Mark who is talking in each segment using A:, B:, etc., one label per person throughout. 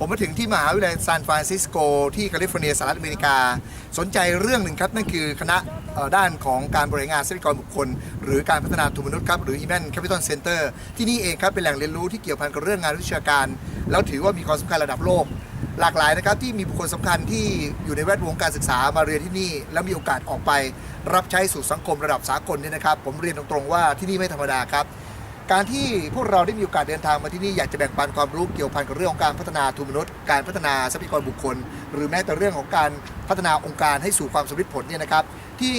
A: ผมมาถึงที่มหาวิทยาลัยซานฟรานซิสโก ที่แคลิฟอร์เนียสหรัฐอเมริกา สนใจเรื่องหนึ่งครับ นั่นคือคณะด้านของการบริหารงานทรัพยากรบุคคล หรือการพัฒนาทุนมนุษย์ครับหรือ Human Capital Center ที่นี่เองครับ เป็นแหล่งเรียนรู้ที่เกี่ยวพันกับเรื่องงานวิชาการ แล้วถือว่ามีความสำคัญระดับโลก หลากหลายนะครับที่มีบุคคลสำคัญที่อยู่ในแวดวงการศึกษามาเรียนที่นี่ แล้วมีโอกาสออกไป รับใช้สู่สังคมระดับสากลเนี่ยนะครับ ผมเรียนตรงๆว่าที่นี่ไม่ธรรมดาครับ การที่พวกเราได้มีโอกาสเดินทางมาที่นี่อยากจะแบ่งปันความรู้เกี่ยวพันกับเรื่องของการพัฒนาทุนมนุษย์ การพัฒนาทรัพยากรบุคคล หรือแม้แต่เรื่องของการพัฒนาองค์การให้สู่ความสำเร็จผลเนี่ยนะครับที่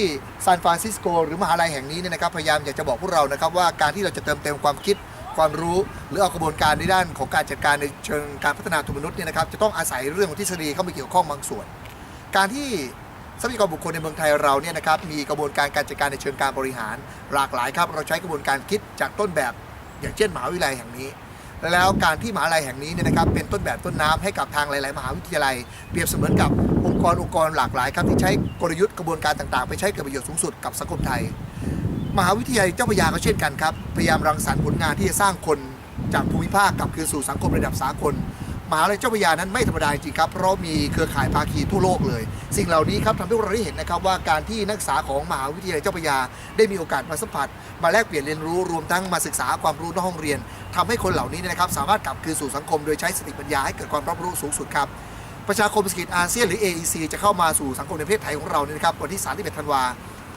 A: ซานฟรานซิสโกหรือมหาลัยแห่งนี้เนี่ยนะครับพยายามอยากจะบอกพวกเรานะครับว่าการที่เราจะเติมเต็มความคิดความรู้หรือเอากระบวนการในด้านของการจัดการในเชิงการพัฒนาทุนมนุษย์เนี่ยนะครับจะต้องอาศัยเรื่องของทฤษฎีเข้ามาเกี่ยวข้องบางส่วน การที่ ทรัพยากรบุคคลในเมืองไทยเราเนี่ยนะครับมีกระบวนการการจัดการในเชิงการบริหาร หลากหลายครับ เราใช้กระบวนการคิดจากต้นแบบ อย่างเช่นมหาวิทยาลัยแห่งนี้ แล้วการที่มหาวิทยาลัยแห่งนี้เนี่ยนะครับเป็นต้นแบบต้นน้ำให้กับทางหลาย ๆ มหาวิทยาลัย เปรียบเสมือนกับองค์กรองค์กรหลากหลายครับที่ใช้กลยุทธ์กระบวนการต่าง ๆ ไปใช้เกิดประโยชน์สูงสุดกับสังคมไทย มหาวิทยาลัยเจ้าพระยาก็เช่นกันครับพยายามรังสรรค์ผลงานที่จะสร้างคนจากภูมิภาคกลับคืนสู่สังคมระดับสากล มหาวิทยาลัยเจ้าพระยานั้นไม่ธรรมดาจริงครับ เพราะมีเครือข่ายภาคีทั่วโลกเลย สิ่งเหล่านี้ครับทำให้เราได้เห็นนะครับว่าการที่นักศึกษาของมหาวิทยาลัยเจ้าพระยา ได้มีโอกาสมาสัมผัส มาแลกเปลี่ยนเรียนรู้รวมทั้งมาศึกษาความรู้นอกห้องเรียนทำให้คนเหล่านี้เนยนะครับสามารถกลับคืนสู่สังคม โดยใช้สติปัญญาให้เกิดความรอบรู้สูงสุดครับประชาคมเศรษฐกิจอาเซียนหรือ AEC จะเข้ามาสู่สังคมในประเทศไทยของเราเนี่ยนะครับวันที่31ธันวา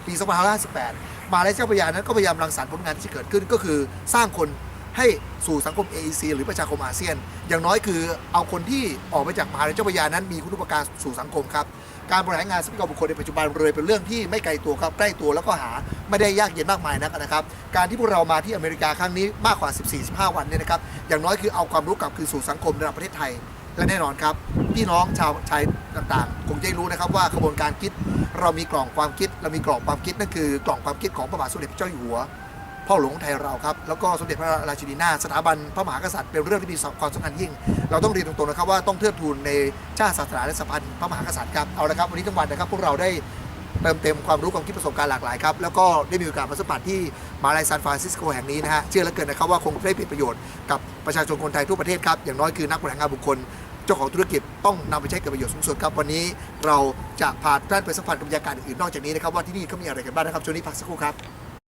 A: ปี2558มหาลัยเจ้าพระยานั้นก็พยายามรังสรรค์ผลงานที่เกิดขึ้นก็คือสร้างคน ให้สู่สังคม AEC หรือประชาคมอาเซียน อย่างน้อยคือเอาคนที่ออกมาจากมหาลัยเจ้าพระยานั้นมีคุณูปการสู่สังคมครับ การบริหารงานทรัพยากรบุคคลในปัจจุบันเลยเป็นเรื่องที่ไม่ไกลตัวครับใกล้ตัวแล้วก็หาไม่ได้ยากเย็นมากมายนักนะครับ การที่พวกเรามาที่อเมริกาครั้งนี้มากกว่า 14-15 วันเนี่ยนะครับอย่างน้อยคือเอาความรู้กลับคืนสู่สังคมในประเทศไทยและแน่นอนครับพี่น้องชาวชายต่างๆ คงจะรู้นะครับว่ากระบวนการคิด เรามีกล่องความคิด เรามีกล่องความคิดนั่นคือกล่องความคิดของพระบาทสมเด็จพระเจ้าอยู่หัว พ่อหลวงไทยเราครับ แล้วก็สมเด็จพระราชินีนาถสถาบันพระมหากษัตริย์เป็นเรื่องที่มีความสำคัญยิ่ง เราต้องเรียนตรงๆนะครับว่าต้องเทิดทูนในชาติศาสนาและสถาบันพระมหากษัตริย์ครับเอาละครับวันนี้ทั้งวันนะครับพวกเราได้เติมเต็มความรู้ความคิดประสบการณ์หลากหลายครับแล้วก็ได้มีโอกาสมาสัมผัสที่มหาลัยซานฟรานซิสโกแห่งนี้นะฮะเชื่อเหลือเกินนะครับว่าคงได้เป็นประโยชน์กับประชาชนคนไทยทั่วประเทศครับอย่างน้อยคือนักบริหารงานบุคคลเจ้าของธุรกิจต้องนำไปใช้เกิดประโยชน์สูงสุดครับ วันนี้เราจะพาท่านไปสัมผัสกับบรรยากาศอื่นนอกจากนี้นะครับว่าที่นี่เขามีอะไรกันบ้างนะครับช่วงนี้พักสักครู่ครับ